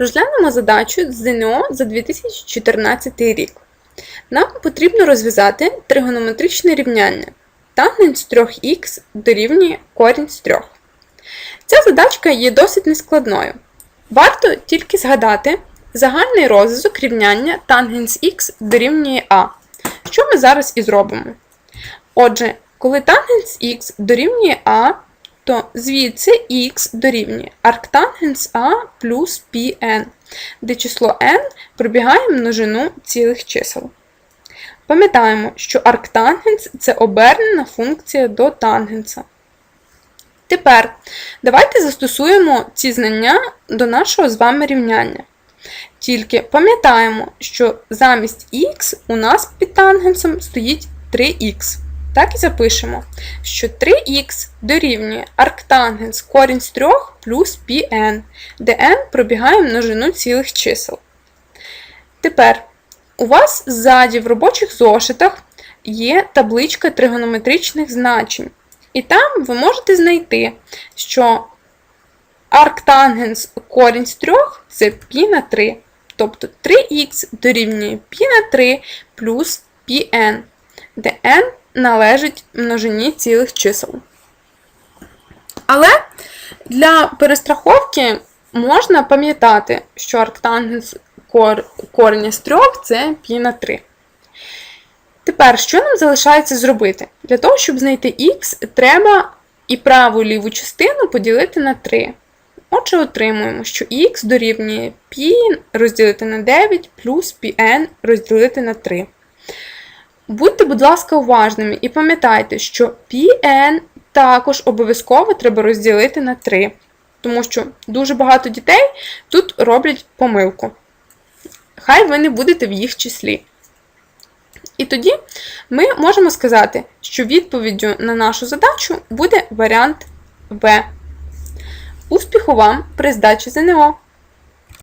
Розглянемо задачу ЗНО за 2014 рік. Нам потрібно розв'язати тригонометричне рівняння. Тангенс 3х дорівнює корінь з 3. Ця задачка є досить нескладною. Варто тільки згадати загальний розв'язок рівняння тангенс х дорівнює а, що ми зараз і зробимо. Отже, коли тангенс х дорівнює а, то звідси х дорівнює арктангенс а плюс πn, де число n пробігає множину цілих чисел. Пам'ятаємо, що арктангенс це обернена функція до тангенса. Тепер давайте застосуємо ці знання до нашого з вами рівняння. Тільки пам'ятаємо, що замість х у нас під тангенсом стоїть 3х. Так і запишемо, що 3х дорівнює арктангенс корінь з 3 плюс πn, де n пробігає множину цілих чисел. Тепер у вас ззаді в робочих зошитах є табличка тригонометричних значень. І там ви можете знайти, що арктангенс корінь з 3 це π на 3. Тобто 3х дорівнює π на 3 плюс πn, де n належить множині цілих чисел. Але для перестраховки можна пам'ятати, що арктангенс корення з 3 це пі на 3. Тепер, що нам залишається зробити? Для того, щоб знайти х, треба і праву і ліву частину поділити на 3. Отже, отримуємо, що х дорівнює π розділити на 9 плюс πn розділити на 3. Будьте, будь ласка, уважними і пам'ятайте, що πn також обов'язково треба розділити на 3, тому що дуже багато дітей тут роблять помилку. Хай ви не будете в їх числі. І тоді ми можемо сказати, що відповіддю на нашу задачу буде варіант В. Успіху вам при здачі ЗНО!